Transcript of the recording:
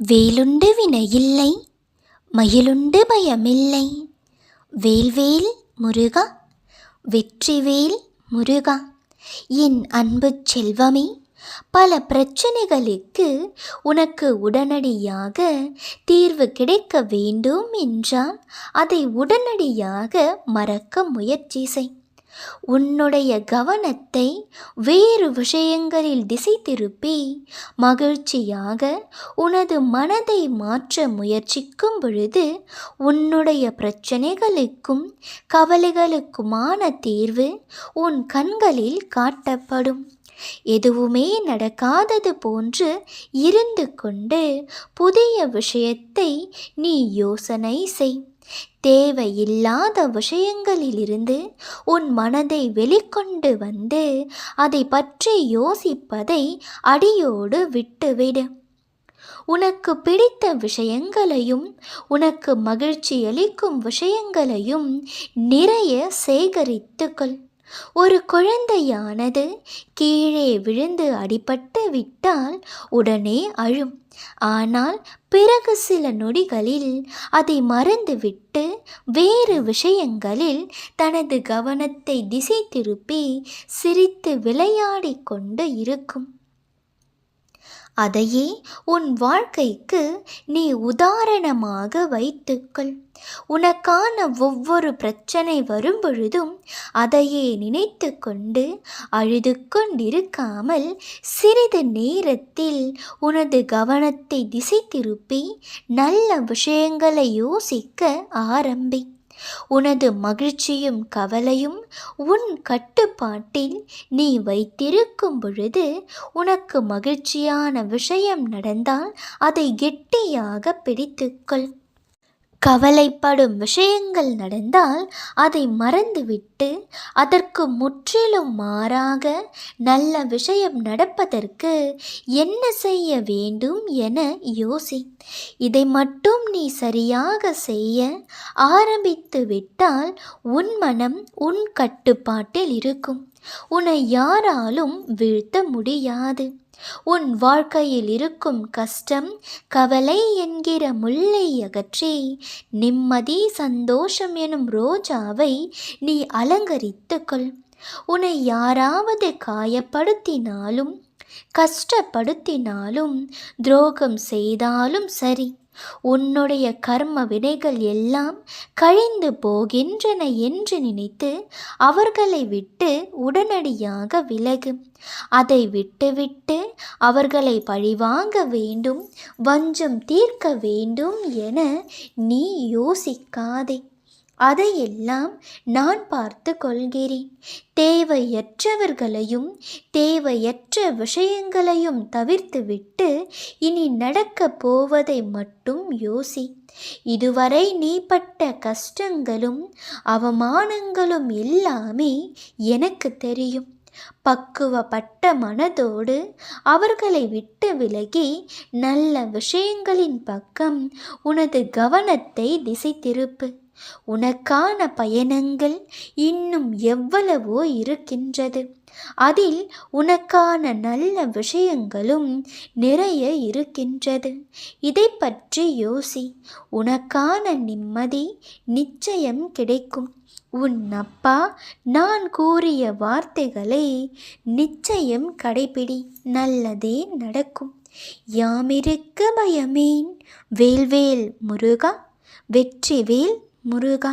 வேலுண்டு வினையில்லை மயிலுண்டு பயமில்லை. வேல்வேல் முருகா வெற்றிவேல் முருகா என் அன்பு செல்வமே பல பிரச்சனைகளுக்கு உனக்கு உடனடியாக தீர்வு கிடைக்க வேண்டும் என்றால் அதை உடனடியாக மறக்க முயற்சி செய். உன்னுடைய கவனத்தை வேறு விஷயங்களில் திசை திருப்பி மகிழ்ச்சியாக உனது மனதை மாற்ற முயற்சிக்கும் பொழுது உன்னுடைய பிரச்சனைகளுக்கும் கவலைகளுக்குமான தீர்வு உன் கண்களில் காட்டப்படும். எதுவுமே நடக்காதது போன்று இருந்து கொண்டு புதிய விஷயத்தை நீ யோசனை செய். தேவையில்லாத விஷயங்களிலிருந்து உன் மனதை வெளிக்கொண்டு வந்து அதை பற்றி யோசிப்பதை அடியோடு விட்டுவிடு. உனக்கு பிடித்த விஷயங்களையும் உனக்கு மகிழ்ச்சி அளிக்கும் விஷயங்களையும் நிறைய சேகரித்துக்கொள். ஒரு குழந்தையானது கீழே விழுந்து அடிபட்டு விட்டால் உடனே அழும். ஆனால் பிறகு சில நொடிகளில் அதை மறந்துவிட்டு வேறு விஷயங்களில் தனது கவனத்தை திசை திருப்பி சிரித்து விளையாடிக் கொண்டு இருக்கும். அதையே உன் வாழ்க்கைக்கு நீ உதாரணமாக வைத்துக்கொள். உனக்கான ஒவ்வொரு பிரச்சனை வரும் பொழுதும் அதையே நினைத்து கொண்டு அழுது கொண்டிருக்காமல் சிறிது நேரத்தில் உனது கவனத்தை திசை திருப்பி நல்ல விஷயங்களை யோசிக்க ஆரம்பி. உனது மகிழ்ச்சியும் கவலையும் உன் கட்டுப்பாட்டில் நீ வைத்திருக்கும் பொழுது உனக்கு மகிழ்ச்சியான விஷயம் நடந்தால் அதை கெட்டியாக பிடித்துக்கொள். கவலைப்படும் விஷயங்கள் நடந்தால் அதை மறந்துவிட்டு அதற்கு முற்றிலும் மாறாக நல்ல விஷயம் நடப்பதற்கு என்ன செய்ய வேண்டும் என யோசி. இதை மட்டும் நீ சரியாக செய்ய ஆரம்பித்து விட்டால் உன் மனம் உன் கட்டுப்பாட்டில் இருக்கும். உன்னை யாராலும் வீழ்த்த முடியாது. உன் வாழ்க்கையில் இருக்கும் கஷ்டம் கவலை என்கிற முல்லை அகற்றி நிம்மதி சந்தோஷம் எனும் ரோஜாவை நீ அலங்கரித்துக்கொள் உன்னை யாராவது காயப்படுத்தினாலும் கஷ்டப்படுத்தினாலும் துரோகம் செய்தாலும் சரி. உன்னுடைய கர்ம வினைகள் எல்லாம் கழிந்து போகின்றன என்று நினைத்து அவர்களை விட்டு உடனடியாக விலகு. அதை விட்டுவிட்டு அவர்களை பழிவாங்க வேண்டும் வஞ்சம் தீர்க்க வேண்டும் என நீ யோசிக்காதே. அதையெல்லாம் நான் பார்த்து கொள்கிறேன். தேவையற்றவர்களையும் தேவையற்ற விஷயங்களையும் தவிர்த்துவிட்டு இனி நடக்கப் போவதை மட்டும் யோசி. இதுவரை நீ பட்ட கஷ்டங்களும் அவமானங்களும் எல்லாமே எனக்கு தெரியும். பக்குவப்பட்ட மனதோடு அவர்களை விட்டு விலகி நல்ல விஷயங்களின் பக்கம் உனது கவனத்தை திசை திருப்பு. உனக்கான பயணங்கள் இன்னும் எவ்வளவோ இருக்கின்றது. அதில் உனக்கான நல்ல விஷயங்களும் நிறைய இருக்கின்றது. இதை பற்றி யோசி. உனக்கான நிம்மதி நிச்சயம் கிடைக்கும். உன் அப்பா நான் கூறிய வார்த்தைகளை நிச்சயம் கடைபிடி. நல்லதே நடக்கும். யாமிருக்க பயமேன்? வேல்வேல் முருகா வெற்றிவேல் முருகா